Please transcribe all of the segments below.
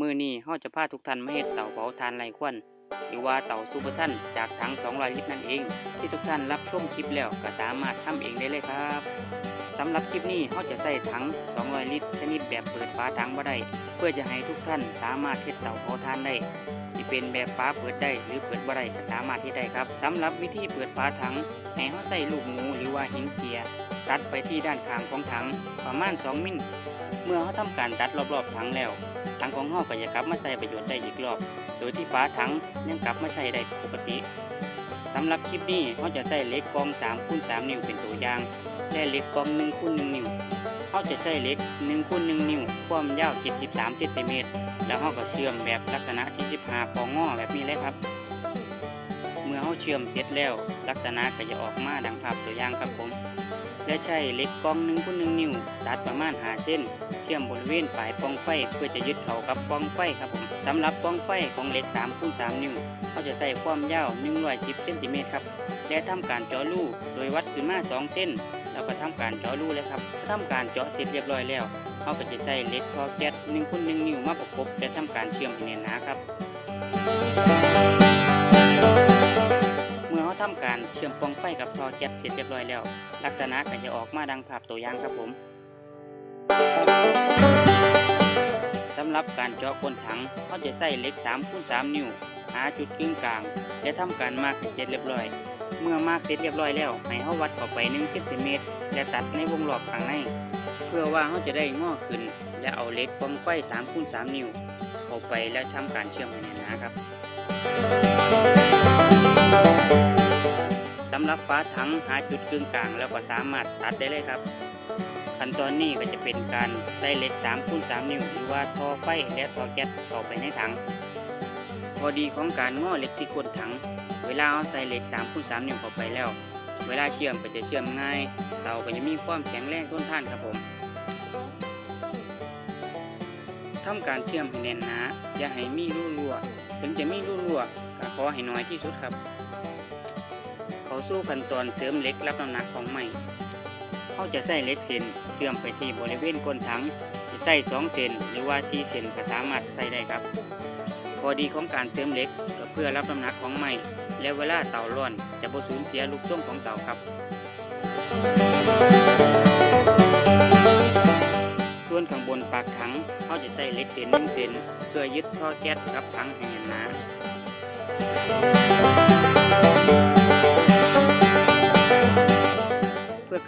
มือนี้เฮาจะพาทุกท่านมาเฮ็ดเต่าเผาทานไร้ควันหรือว่าเต่าซูเปอร์ซันจากถัง200ลิตรนั่นเอง ที่ทุกท่านรับชมคลิปแล้วก็สามารถทำเองได้เลยครับสำหรับคลิปนี้เฮาจะใส่ถัง200ลิตรชนิดแบบเปิดฝาถังบ่ได้เพื่อจะให้ทุกท่านสามารถเฮ็ดเต่าเผาทานได้ที่เป็นแบบฝาเปิดได้หรือเปิดบ่ได้ก็สามารถเฮ็ดได้ครับสำหรับวิธีเปิดฝาถังให้เฮาใส่ลูกหมูหรือว่าหินเจียร์ ตัดไปที่ด้านข้างของถังประมาณ 2 มิลเมื่อเขาทำการตัดรอบๆถังแล้ว ถังของเราก็จะกลับมาใช้ประโยชน์ได้อีกรอบ โดยที่ฝาถังยังกลับมาใช้ได้ปกติสำหรับคลิปนี้เขาจะใช้เหล็กกอง3คูณ3นิ้วเป็นตัวอย่างและเหล็กกอง1คูณ1นิ้วเขาจะใช้เหล็ก1คูณ1นิ้วความยาว 73เซนติเมตรแล้วเขาก็เชื่อมแบบลักษณะ 45ปองอแบบนี้เลยครับ เมื่อเขาเชื่อมเสร็จแล้ว ลักษณะก็จะออกมาดังภาพตัวอย่างครับผม และใช้เหล็กกอง1คูณ1นิ้วตัดประมาณ5เส้น เชื่อมบริเวณปลายปองไฟเพื่อจะยึดเข้ากับปองไฟครับผมสำหรับปองไฟของเหล็ก3คูณ3นิ้วเขาจะใส่ความยาว110เซนติเมตรครับและทำการเจาะรูโดยวัดขึ้นมา2เส้นแล้วก็ทำการเจาะรูเลยครับทำการเจาะเสร็จเรียบร้อยแล้วเขาก็จะใส่เหล็กท่อแก๊ส1คูณ1นิ้วมาประกบและทำการเชื่อมให้แน่นหนาครับ เชื่อมปองไฟกับท่อแก๊สเสร็จเรียบร้อยแล้ว ลักษณะก็จะออกมาดังภาพตัวอย่างครับผมสำหรับการเจาะก้นถังเขาจะใส่เหล็ก3คูณ3นิ้ว หาจุดกึ่งกลาง และทำการมาร์กเสร็จเรียบร้อย เมื่อมาร์กเสร็จเรียบร้อยแล้วให้เขาวัดเข้าไป1เซนติเมตรและตัดในวงรอบข้างใน เพื่อว่าเขาจะได้งอขึ้น และเอาเหล็กปองไฟ3คูณ3นิ้วเข้าไปแล้วทำการเชื่อมให้แน่นนาครับำหรับฝาถังหาจุดกึ่งกลางแล้วก็สามารถตัดได้เลยครับ ขั้นตอนนี้ก็จะเป็นการใส่เหล็ก3คูณ3นิ้วหรือว่าท่อไฟและท่อแก๊สเข้าไปในถังพอดีของการง้อเหล็กที่ก้นถัง เวลาเอาใส่เหล็ก3คูณ3นิ้วเข้าไปแล้ว เวลาเชื่อมก็จะเชื่อมง่ายเตาก็จะมีความแข็งแรงทนทานครับผมทำการเชื่อมให้แน่นหนาอย่าให้มีรูรั่ว ถึงจะมีรูรั่วก็ขอให้น้อยที่สุดครับ เขาสู้ขั้นตอนเสริมเหล็กรับน้ำหนักของไม้เขาจะใส่เหล็กเส้นเชื่อมไปที่บริเวณก้นถังจะใส่สองเส้นหรือว่าสี่เส้นก็สามารถใส่ได้ครับพอดีของการเสริมเหล็กก็เพื่อรับน้ำหนักของไม้และเวลาเต่าร้อนจะบ่สูญเสียลูกส่วงของเต่าครับ ส่วนข้างบนปากถังเขาจะใส่เหล็กเส้นหนึ่งเส้นเพื่อยึดท่อแก๊สกับถังให้แน่นหนา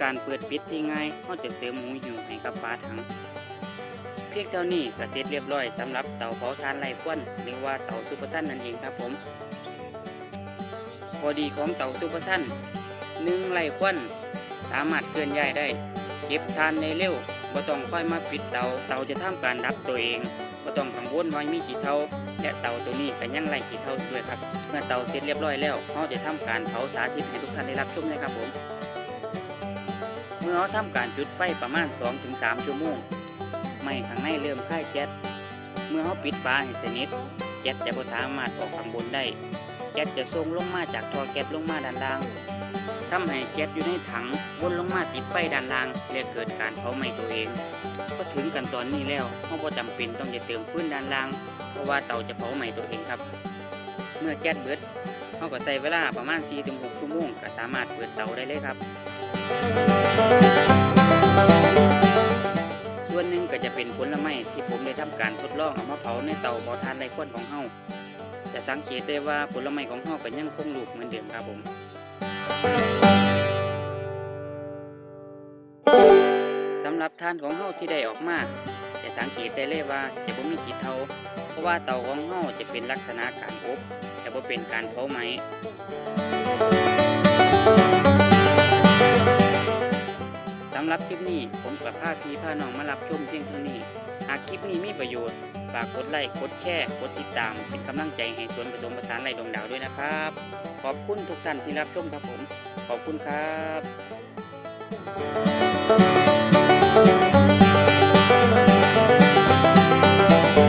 การเปิดปิดที่ง่ายเราจะเสริมหูหิวให้กับฝาถัง เพียงเท่านี้ก็เสร็จเรียบร้อยสำหรับเตาเผาถ่านไร้ควันหรือว่าเตาซูเปอร์ซันนั่นเองครับผม พอดีของเตาซูเปอร์ซันหนึ่งไร้ควันสามารถเคลื่อนย้ายได้ เก็บทานในเร็วบ่ต้องค่อยมาปิดเตาเตาจะทำการดับตัวเองบ่ต้องกังวลว่ามีขี้เถ้าและเตาตัวนี้ก็ยังไร้ขี้เถ้าด้วยครับ เมื่อเตาเสร็จเรียบร้อยแล้วเราจะทำการเผาสาธิตให้ทุกท่านได้รับชมนะครับผม มื่อเราทำการจุดไฟประมาณ 2-3 ชั่วโมง ไม้ข้างในเริ่มค่ายแก๊สเมื่อเราปิดฝาให้สนิทแก๊สจะบ่สามารถออกข้างบนได้ แก๊สจะส่งลงมาจากท่อแก๊สลงมาด้านล่างทำให้แก๊สอยู่ในถังวนลงมาติดไฟด้านล่างและเกิดการเผาไหม้ตัวเองพอถึงกันตอนนี้แล้วเราบ่จำเป็นต้องจะเติมฟืนด้านล่าง เพราะว่าเตาจะเผาไหม้ตัวเองครับ เมื่อแก๊สเบิดเราก็ใส่เวลาประมาณ4-6ชั่วโมงก็สามารถเปิดเตาได้เลยครับ ส่วนหนึ่งก็จะเป็นผลไม้ที่ผมได้ทำการทดลองเอามาเผาในเตาเผาทานไร้ควันของเฮาจะสังเกตได้ว่าผลไม้ของเฮาก็ยังคงลูกเหมือนเดิมครับผมสำหรับทานของเฮาที่ได้ออกมาจะสังเกตได้เลยว่าจะบ่มีขีดเทาเพราะว่าเตาของเฮาจะเป็นลักษณะการอบจะบ่เป็นการเผาไหมสำหรับคลิปนี้ผมกับพาพีพาน้องมารับชมเพียงเท่านี้ หากคลิปนี้มีประโยชน์ฝากกดไลค์กดแชร์กดติดตาม เป็นกำลังใจให้สวนผสมผสานไรดวงดาวด้วยนะครับ ขอบคุณทุกท่านที่รับชมครับผม ขอบคุณครับ